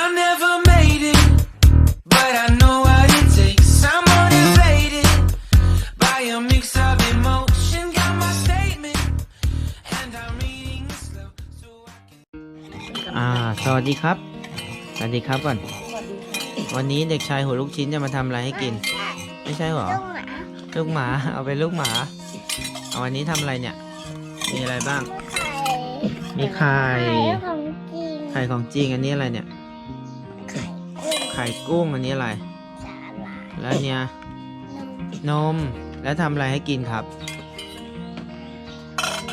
I never made it, but I know what it takes. I'm motivated by a mix of emotion. Got my statement, and I'm reading it slow so I can. อ่า สวัสดีครับ สวัสดีครับก่อน วันนี้เด็กชายหัวลูกชิ้นจะมาทำอะไรให้กิน ไม่ใช่หรอลูกหมา เอาเป็นลูกหมาเอาวันนี้ทำอะไรเนี่ย มีอะไรบ้าง มีไข่ของจริง ไข่ของจริงอันนี้อะไรเนี่ย ไข่กุ้งอันนี้อะไร สาหร่ายแล้วเนี่ยนมแล้วทำอะไรให้กินครับ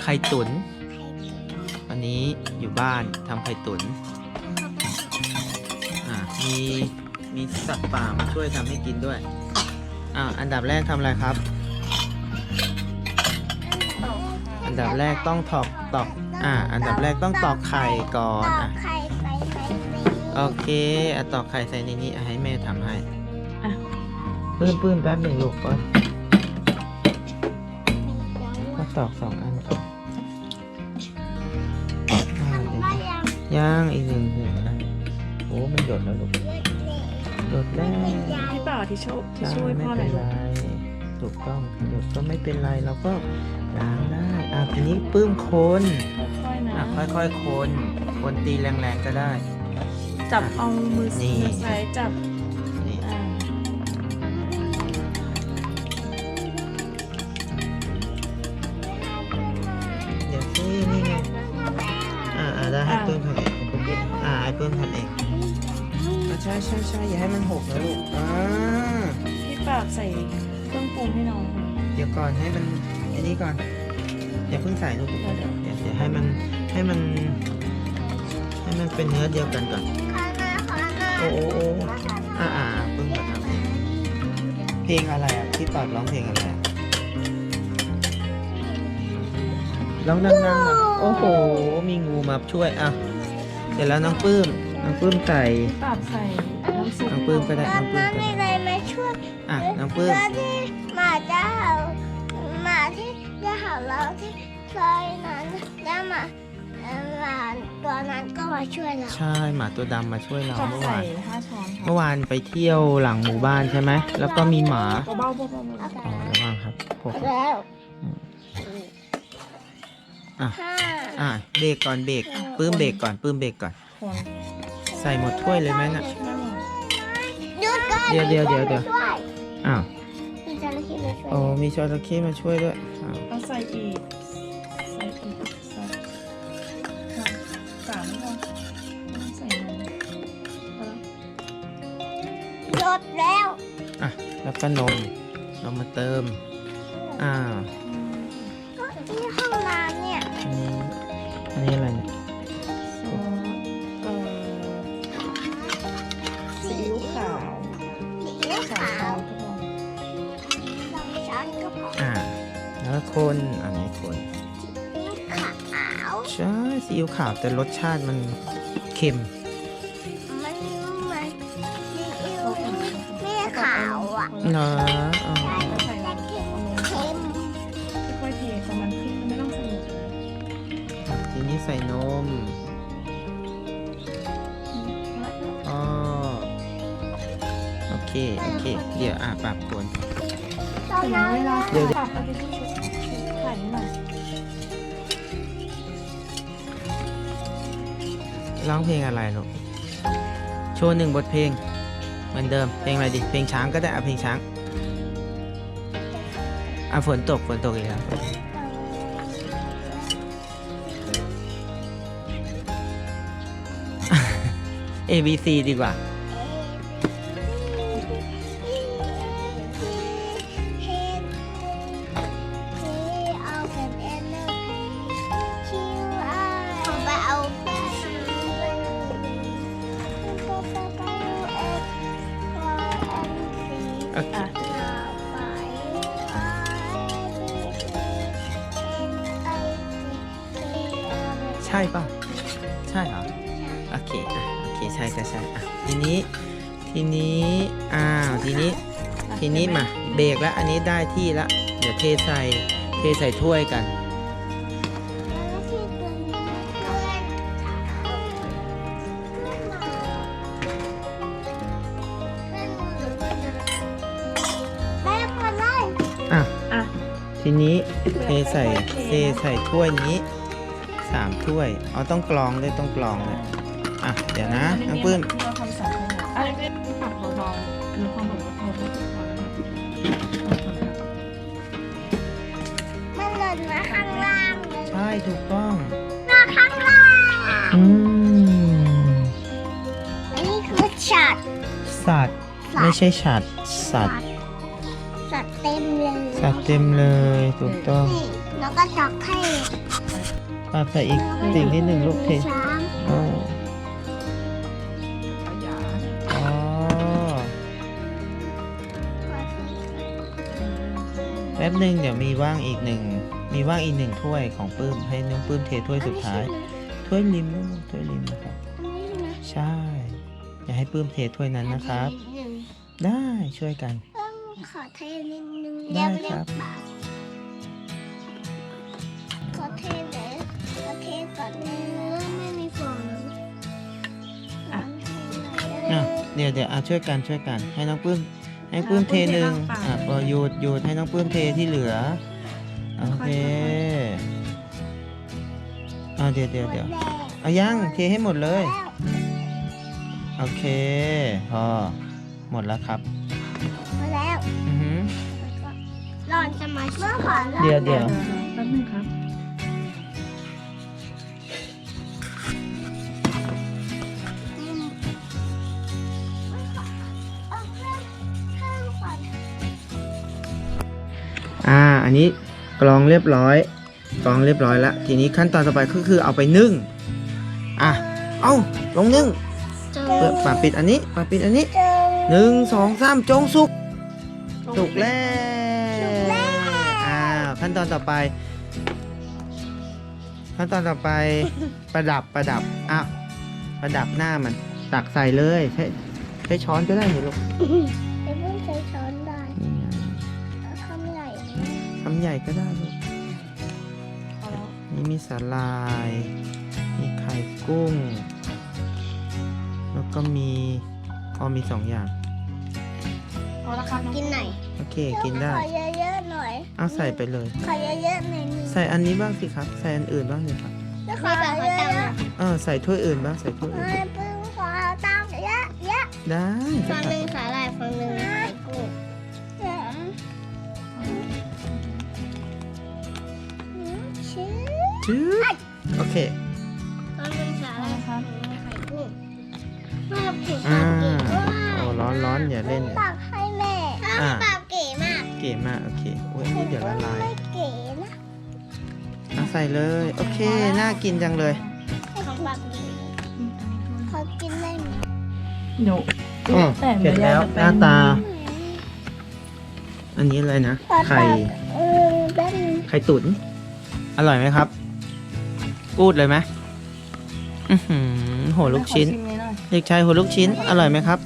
ไข่ตุน๋นวันนี้อยู่บ้านทำไข่ตุน๋นอ่ามีมีสัตว์ป่ามาช่วยทำให้กินด้วยอ่าอันดับแรกทำอะไรครับ อันดับแรกต้องตอกตอกอ่าอันดับแรกต้องตอกไข่ก่อนตออะกไข่ไปในนี้ โอเคอะตอกไข่ใส่ในนี้อะให้แม่ทำให้ปื้มปื้มแป๊บหนึ่งลูกก่อนก็ตอกสองอันก่อนอ่าเดี๋ยวก็ยังย่างอีกหนึ่งหนึ่งอันโอ้มันหยดแล้วลูกเล็กหยดแล้วๆพี่เปล่าที่ช่วยที่ใช่ช่วยไม่พ่อหน่เป็อนยไรลูกถูกต้องหยดก็ไม่เป็นไรเราก็ล้างได้อะทีนี้ปื้มคนค่อยๆนะ อะค่อยๆคน คนตีแรงๆก็ได้ จับเอามือนี่ มือซ้ายจับนี่อ่าเดี๋ยวสินี่ไงอ่าอ่าได้ให้เพิ่มทำเองอ่าให้เพิ่มทำเองอะใช่ใช่ใช่อย่าให้มันหกนะลูกอ่าพี่เปล่าใส่เครื่องปรุงให้น้อง เดี๋ยวก่อนให้มันอันนี้ก่อนอย่าเพิ่งใส่ลูกเดี๋ยวเดี๋ยวเดี๋ยวเดี๋ยวให้มันให้มัน ให้มันเป็นเนื้อเดียวกันก่อนขอมาข อมาโอ้โอ้โอ้อ่าอ่าเพิ่งมาทำเองเพลงอะไรอะพี่ปอดร้องเพลงอะไรอะร้องดังๆหน่อยโอ้โห มีงูมาช่วยอะเสร็จแล้วน้องปื้มน้องปื้มใส่พี่เปล่าใส่น้ำซุปน้องปื้มก็ได้ตอน้อนงปื้มนั้นก็มีได้ อะไรมาช่วยอะน้องปื้มแล้วที่หมาจะเห่าหมาที่จะเห่าเราที่ซอยนั้นแล้วหมาเอ่อ หมาตัวนั้นก็มาช่วยเราใช่หมาตัวดำมาช่วยเราจับเมื่อใส่วานห้าช้อนค่ะเมื่อวานไปเที่ยวหลังหมู่บ้านใช่ไหมแล้วก็มีหมาเบาๆเบาๆเบาอ๋อระวังครับหกแล้วอะ ห้าอะเบรกก่อนเบรกปื้มเบรกก่อนปื้มเบรกก่อน ๆคนใส่หมดถ้วยเลยไหมน่ะไม่หมดหยุดก่อนเดี๋ยวเดี๋ยวเดี๋ยวเดี๋ยวช่วยอ้าวมีจระเข้มาช่วยโอ้มีจระเข้มาช่วยด้วยอ้าวเอาใส่อีกใส่อีกใส่ค่ะสามพอต้องใส่นมพอแล้วหยุดแล้วอะแล้วก็นมเรามาเติมอ้าวก็ที่ห้องน้ำเนี่ยอันนี้อันนี้อะไรเนี่ยซอสเอ่อซีอิ๊วขาวสีสามขาวช้อนก็พอสองช้อนก็พออ่าแล้วก็คนอันนี้คนสีขาว ใช่ซีอิ๊วขาวแต่รสชาติมันเค็ม มันเหมือนซีอิ๊วไม่ขาวอะเนาะอ๋อแล้วใส่แต่น้ำเค็มเค็มเค็มค่อยๆเทประมาณครึ่งไม่ต้องใส่หมดเลยทีนี้ใส่นมอ๋อโอเค โอเค เดี๋ยวอะปรับคนตอนถึงนั้นเวลาเดี๋ยว ปรับเอาไปที่ ร้องเพลงอะไรลูกโชว์หนึ่งบทเพลง เหมือนเดิม เพลงอะไรดิ เพลงช้างก็ได้อะเพลงช้างอะฝนตกฝนตกอีกแล้ว A B C ดีกว่า โอเคอะใช่ป่ะ ใช่เหรอ โอเค อะ โอเค ใช่ก็ใช่อะ ทีนี้ ทีนี้ อ้าว ทีนี้ ทีนี้มา เบรกแล้ว อันนี้ได้ที่แล้วเดี๋ยวเทใส่ เทใส่ถ้วยกัน ทีนี้เทใส่เทใส่ถ้วยนี้สามถ้วยเอาต้องกรองด้วยต้องกรองเลยอะเดี๋ยวนะน้องปื้มที่เราทำสองคนอะอันนี้เป็นผักเบาๆหรือความแบบว่าเราไม่ต้องการนะครับมันหล่นมาข้างล่างเลยใช่ถูกต้องมาข้างล่างอืมอันนี้คือฉัดสัตว์ไม่ใช่ฉัดสัตว์ สัตว์เต็มเลยถูกต้องแล้วก็ชอกให้ปาใส่อีกสิ่งที่หนึ่งลูกเทช้างอ๋อขยะอ๋อแป๊บหนึ่งเดี๋ยวมีว่างอีกหนึ่งมีว่างอีกหนึ่งถ้วยของปื้มให้น้องปื้มเทถ้วยสุดท้าย ถ้วยริมนู่นถ้วยริมนะครับใช่อย่าให้ปื้มเทถ้วยนั้นนะครับ ได้ช่วยกัน ขอเทนิดนึงได้เรียบเรีครัยบบ ปากขอเทเลยขอเทก่อนเนื้อไม่มีฟองอะ อะเดี๋ยวเดี๋ยวอะช่วยกันช่วยกัน ให้น้องปื้มให้ปื้มเทหนึ่งอะพอหยุดหยุดให้น้องปื้มเทที่เหลือโอเคอะเดี๋ยวเดี๋ยวเดี๋ยวเอายังเทให้หมดเลย โอเคพอหมดแล้วครับ หมดแล้วอือหือร้อนจะมาเมื่อก่อนเดี๋ยวเดี๋ยว แป๊บนึงครับอ่า อันนี้กรองเรียบร้อย กรองเรียบร้อยแล้วทีนี้ขั้นตอนต่อไปก็คือเอาไปนึ่ง อะ เอาลงนึ่งเปิดฝาปิดอันนี้ฝาปิดอันนี้ หนึ่งสองสามจงสุกสุกแล้วอ้าวขั้นตอนต่อไป ขั้นตอนต่อไปประดับประดับอ้าวประดับหน้ามัน ตักใส่เลยใช้ใช้ช้อนก็ได้นี่ลูกไอ้เพิ่งใช้ช้อนได้นี่ไงเอาคำใหญ่ทำใหญ่ก็ได้ลูกพอแล้วนี่มีสาลาย มีไข่กุ้ง แล้วก็มี พอมีสองอย่าง พอแล้วครับน้องกินหน่อยโอเค กินได้ ขอเยอะๆหน่อยเอาใส่ไปเลย ขอเยอะๆหน่อยหนึงใส่อันนี้บ้างสิครับ ใส่อันอื่นบ้างสิครับ แล้วขอเยอะเออใส่ถ้วยอื่นบ้าง ใส่ถ้วยๆอื่น ไม่ปึ้งขอตังค์เยอะเยอะได้ฟังหนึ่งสาหร่ายฟังหนึ่งไข่กุ้งชื่อจืดโอเคฟังหนึ่งสาหร่ายฟังหนึ่งไข่กุ้งแม่ผูกอ่าปากเก๋โอ้ ร้อนร้อนอย่าเล่นปากให้แม่อ่า ปากเก๋มากเก๋มากโอเคโอ้ยนี่เดี๋ยวละลายไม่เก๋นะเอาใส่เลย โอเค น่ากินจังเลย ของปากเก๋ขอกินได้ไหมเดี๋ยวอ๋อแต่งเสร็จแล้วหน้าตา อันนี้อะไรนะไข่เออแป๊บนึงไข่ตุ๋นอร่อยไหมครับ กูดเลยไหมอือหือโหลูกชิ้นขอชิมเลยหน่อยเด็กชายหัวลูกชิ้น อร่อยไหมครับ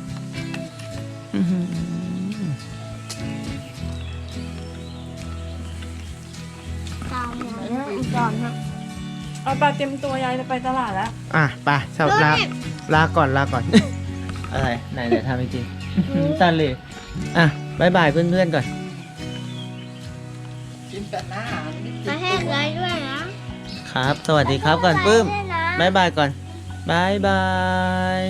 เอาปลาเต็มตัวยายจะไปตลาดแล้วอะไปสำหรับลาลาก่อนลาก่อน อะไรไหนไหนทำจริงๆตันเลยอะบายบายเพื่อนๆก่อนประเทศไรด้วยนะครับ สวัสดีครับก่อนปื้มด้วยนะบายบายก่อนบายบาย